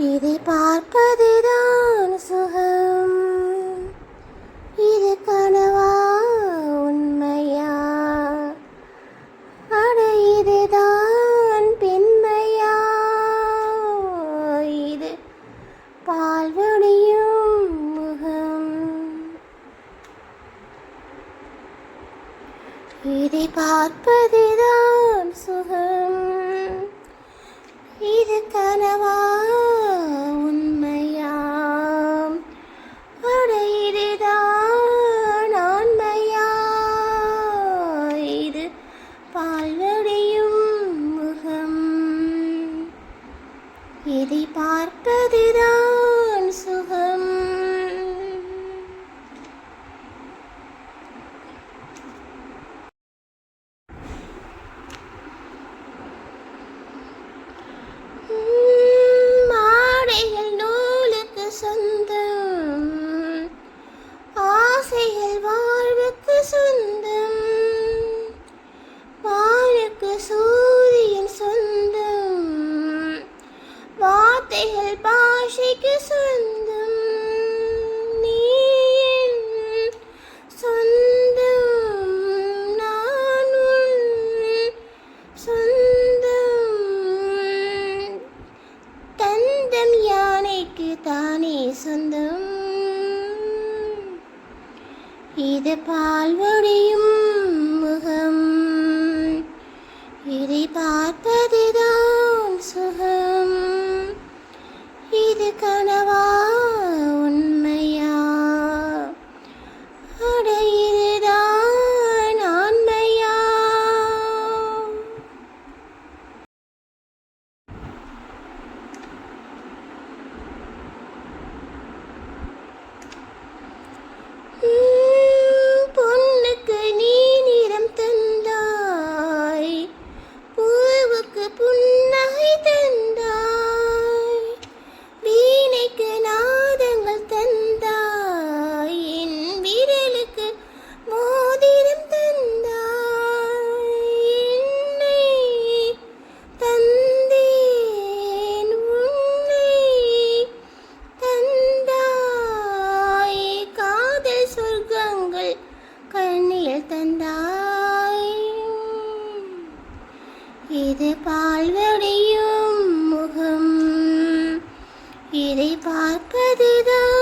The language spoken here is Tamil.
இதை பார்ப்பதுதான் சுகம். இது கனவா உண்மையா? அட இதுதான் பெண்மையா இது பால்வடியும் முகம். இதை பார்ப்பதுதான் சுகம். இது கனவா எதை பார்ப்பதுதான் ஓசைகள் பாஷைக்கு சொந்தம். நீ சொந்தம். நானும் சொந்தம். தந்தம் யானைக்கு தானே சொந்தம். இது பால்வடியும் முகம். இதை பார்ப்பதே இது பால்வடையும் முகம். இதை பார்ப்பதுதான்